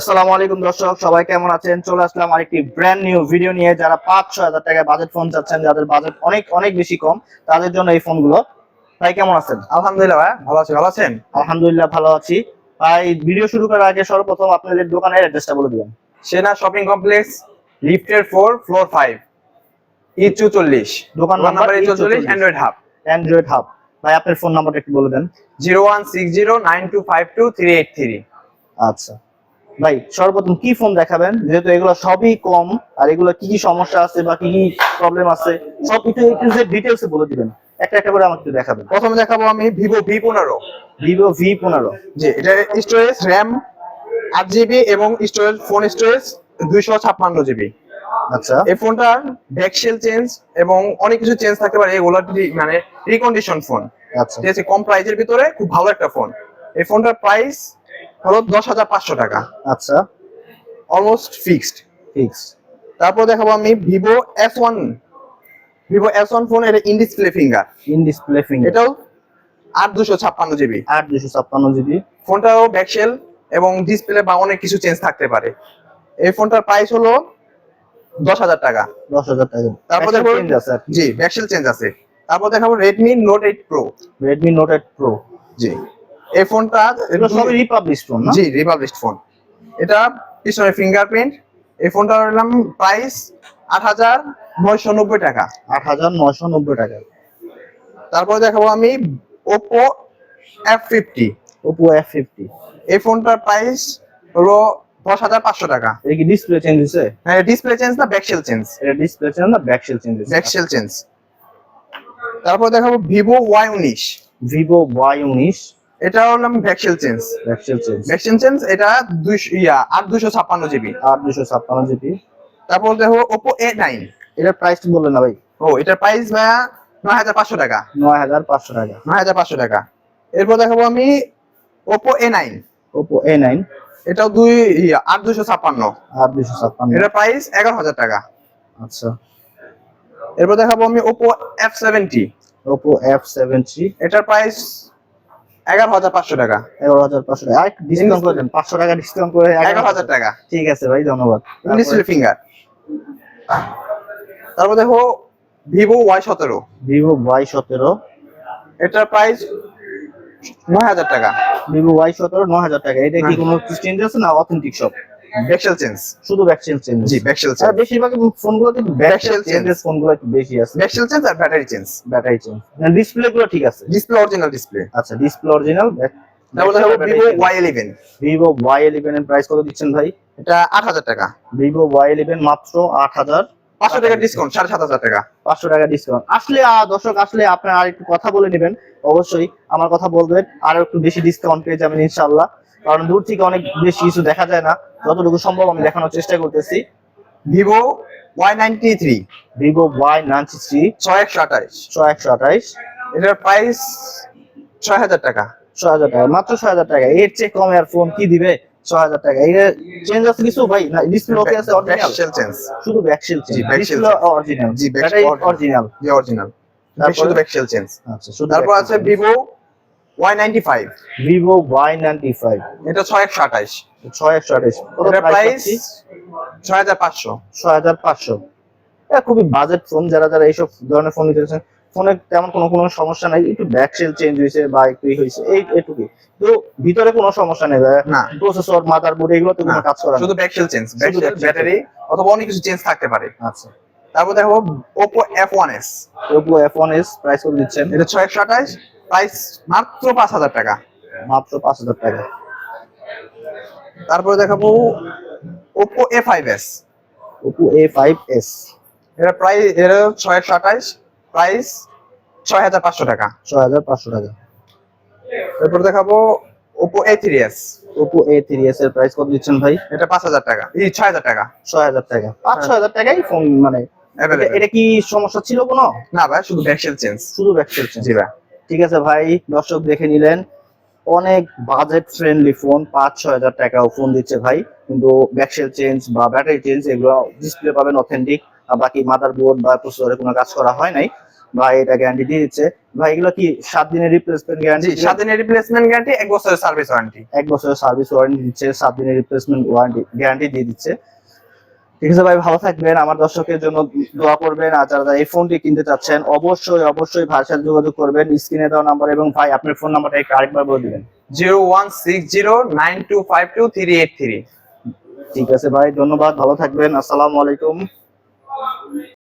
আসসালামু আলাইকুম দর্শক সবাই কেমন আছেন? চলে আসলাম আরেকটি ব্র্যান্ড নিউ ভিডিও নিয়ে। যারা পাঁচ ছয় হাজার টাকায় বাজেট ফোন চাচ্ছেন যাদের বাজেট অনেক অনেক বেশি কম তাদের জন্য এই ফোনগুলো ভাই কেমন আছেন? আলহামদুলিল্লাহ ভাই ভালো আছি ভালো আছেন? আলহামদুলিল্লাহ ভালো আছি। ভাই ভিডিও শুরু করার আগে সর্বপ্রথম আপনাদের দোকানের অ্যাড্রেসটা বলে দিবেন। সেনা শপিং কমপ্লেক্স লিফটের ফোর ফ্লোর ফাইভ ই চুচল্লিশ। দোকান নাম্বার ই নাম্বার চল্লিশ অ্যান্ড্রয়েড হাব অ্যান্ড্রয়েড হাব ভাই আপনার ফোন নাম্বারটা একটু বলে দেন। Zero one six zero nine two five two three eight three. আচ্ছা। ভাই সর্বপ্রথম কি ফোন দেখাবেন? যেহেতু এগুলো সবই কম আর এগুলো কি কি সমস্যা আছে বা কি কি প্রবলেম আছে সব কিছু একটু যে ডিটেলসে বলে দিবেন। একটা একটা করে আমাকে দেখাবেন। প্রথমে দেখাবো আমি ভিভো ভি পনেরো ভিভো ভি পনেরো জি এটা স্টোরেজ র্যাম আট জিবি এবং স্টোরেজ ফোন স্টোরেজ দুইশো ছাপ্পান্ন জিবি আচ্ছা। এই ফোনটার ব্যাকশেল চেঞ্জ এবং অনেক কিছু চেঞ্জ থাকতে পারে এগুলো মানে রিকন্ডিশন ফোন আচ্ছা। ঠিক আছে কম প্রাইজের ভিতরে খুব ভালো একটা ফোন এই ফোনটার প্রাইস হলো দশ হাজার পাঁচশো টাকা। আচ্ছা। অলমোস্ট ফিক্সড ফিক্স তারপর দেখাবো আমি Vivo S one Vivo S one phone এটা in display finger in display finger এটাও আট দুশো ছাপ্পান্ন জিবি। আট দুশো ছাপ্পান্ন জিবি। ফোনটাও ব্যাকশেল এবং ডিসপ্লে বা অনেক কিছু চেঞ্জ থাকতে পারে। এই ফোনটার প্রাইস হলো দশ হাজার টাকা। দশ হাজার টাকা। তারপর দেখো। জি ব্যাকশেল চেঞ্জ আছে। তারপর দেখাবো Redmi note eight pro Redmi note eight pro জি। এই ফোনটা এগুলো সবই রিপাবলিশ ফোন না? জি রিপাবলিশড ফোন এটা পিছনে ফিঙ্গারপ্রিন্ট এই ফোনটার নাম প্রাইস আট হাজার নয়শো নব্বই টাকা। আট হাজার নয়শো নব্বই টাকা। তারপর দেখাবো আমি Oppo F fifty Oppo F fifty এই ফোনটার প্রাইস হলো দশ হাজার পাঁচশো টাকা। এটা কি ডিসপ্লে চেঞ্জ হয়েছে হ্যাঁ ডিসপ্লে চেঞ্জ না ব্যাকশেল চেঞ্জ এটা ডিসপ্লে চেঞ্জ না back shell change back shell change তারপর দেখাবো ভিভো ওয়াই উনিশ ভিভো ওয়াই উনিশ এটা হলো back shell change back shell change back shell change এটা দুইশো ইয়া আট দুশো ছাপ্পান্ন জিবি। আট দুশো ছাপ্পান্ন জিবি। তারপর দেখো এ নাইন এটার প্রাইস বললেন না ভাই? ও এটার প্রাইস ভাইয়া নয় হাজার পাঁচশো টাকা। নয় হাজার পাঁচশো টাকা। নয় হাজার পাঁচশো টাকা। এরপর দেখাবো আমি Oppo A nine Oppo A nine এটাও দুই ইয়া, আট দুশো ছাপ্পান্ন। আট দুশো ছাপ্পান্ন। এটার প্রাইস এগারো হাজার টাকা। আচ্ছা। এরপর দেখাবো আমি Oppo F seventy Oppo F seven three এটার প্রাইস এগারো হাজার পাঁচশো টাকা। এগারো হাজার পাঁচশো টাকা। ডিসকাউন্ট করে দেন। পাঁচশো টাকা ডিসকাউন্ট করে এগারো হাজার। টাকা। ঠিক আছে ভাই ধন্যবাদ। ডিসপ্লে ফিঙ্গার তারপর দেখো ভিভো ওয়াই সতেরো। ভিভো ওয়াই সতেরো। এটার প্রাইস নয় হাজার টাকা। ভিভো ওয়াই সতেরো নয় হাজার টাকা। এটা কি হ্যাঁ। কোনো চেঞ্জ আছে না অথেন্টিক সব ব্যাকশেল চেঞ্জ শুধু চেঞ্জ জি ব্যাকশেল আর বেশিরভাগ ব্যাকশেল change। ফোনগুলো একটু বেশি আছে। ব্যাকশেল চেঞ্জ আর battery change battery change display গুলো ঠিক আছে? ডিসপ্লে অরিজিনাল ডিসপ্লে আচ্ছা display original Vivo Y eleven Vivo Y eleven এর প্রাইস কত দিচ্ছেন ভাই? এটা আট হাজার টাকা। ভিভো ওয়াই ইলেভেন মাত্র আট হাজার। পাঁচশো টাকা ডিসকাউন্ট সাড়ে সাত হাজার টাকা। পাঁচশো টাকা ডিসকাউন্ট আসলে দর্শক আসলে আপনার আর একটু কথা বলে নেবেন। অবশ্যই আমার কথা বলবেন। আর একটু বেশি ডিসকাউন্ট পেয়ে যাবেন ইনশাল্লাহ কারণ দূর থেকে অনেক বেশি কিছু দেখা যায় না। যতটুকু সম্ভব আমি দেখানোর চেষ্টা করতেছি। Vivo Y ninety three Vivo Y ninety three ছয় একশো আঠাইশ ছয় একশো আঠাইশ এটার প্রাইস ছয় হাজার টাকা। ছয় হাজার টাকা মাত্র ছয় হাজার টাকা। এর চেয়ে কম আর ফোন কি দিবে? ছয় হাজার টাকা। এর চেঞ্জ আছে কিছু? ভাই না ডিসপ্লে ওকে আছে অরিজিনাল চেঞ্জ শুধু ব্যাকশেল চেঞ্জ জি, ডিসপ্লে অরিজিনাল জি, original। অরিজিনাল যে অরিজিনাল তারপরে? শুধু ব্যাকশেল চেঞ্জ আচ্ছা শুধু তারপর আছে Vivo Y ninety five Vivo Y ninety five এটা ছয় একশো আঠাইশ ছয় একশো আঠাইশ প্রাইস ছয় হাজার পাঁচশো। ছয় হাজার পাঁচশো। এটা খুবই বাজেট ফোন যারা যারা এইসব ধরনের ফোন নিতে চাচ্ছেন ফোনে তেমন কোনো কোনো সমস্যা নাই। একটু ব্যাকসেল চেঞ্জ হয়েছে বা একটু হয়েছে এই এটুকুই। তো ভিতরে কোনো সমস্যা নেই না। প্রসেসর মাদারবোর্ড এগুলোতে কোনো না, কাজ করা শুধু ব্যাকশেল চেঞ্জ ব্যাটারি অথবা অনেক কিছু চেঞ্জ থাকতে পারে। আচ্ছা। তারপর দেখো Oppo F one S price করে দিচ্ছেন। এটা ছয় একশো আঠাইশ প্রাইস মাত্র পাঁচ হাজার টাকা। মাত্র পাঁচ হাজার টাকা। তারপরে দেখাবো Oppo A five S Oppo A five S এটা প্রাইস এটা ছয় একশো আঠাইশ প্রাইস ছয় হাজার পাঁচশো টাকা। ছয় হাজার পাঁচশো টাকা। তারপর দেখাবো Oppo A three S Oppo A three S এর প্রাইস কত দিচ্ছেন ভাই? এটা পাঁচ হাজার টাকা। এই ছয় হাজার টাকা। ছয় হাজার টাকা। পাঁচ ছয় হাজার টাকাই ফোন মানে। এটা- কি সমস্যা ছিল কোনো? না ভাই শুধু ব্যাকশেল চেঞ্জ শুধু ব্যাকসেল চেঞ্জ জি ভাই। ঠিক আছে ভাই দর্শক দেখে নিলেন অনেক বাজেট ফ্রেন্ডলি ফোন পাঁচ ছয় হাজার টাকাও ফোন দিচ্ছে ভাই কিন্তু ব্যাকসেল চেঞ্জ বা ব্যাটারি চেঞ্জ এগুলো ডিসপ্লে পাবেন অথেন্টিক বাকি মাদার বোর্ড বা প্রসেসরে কোনো কাজ করা হয় নাই। ভাই এটা গ্যারান্টি দিয়ে দিচ্ছে। ভাই এগুলো কি সাত দিনের রিপ্লেসমেন্ট গ্যারান্টি সাত দিনের রিপ্লেসমেন্ট গ্যারান্টি এক বছরের সার্ভিস ওয়ারেন্টি এক বছরের সার্ভিস ওয়ারেন্টি দিচ্ছে সাত দিনের রিপ্লেসমেন্ট ওয়ারেন্টি গ্যারান্টি দিয়ে দিচ্ছে। ঠিক আছে ভাই ভালো থাকবেন। আমার দর্শকের জন্য দোয়া করবেন। আর যারা এই ফোনটি কিনতে চাচ্ছেন অবশ্যই অবশ্যই সাথে যোগাযোগ করবেন। স্ক্রিনে দেওয়া নাম্বার এবং ভাই আপনার ফোন নাম্বারটা একটু আরেকবার বলে দিবেন। Zero one six zero nine two five two three eight three. ঠিক আছে ভাই ধন্যবাদ। ভালো থাকবেন। আসসালামু আলাইকুম।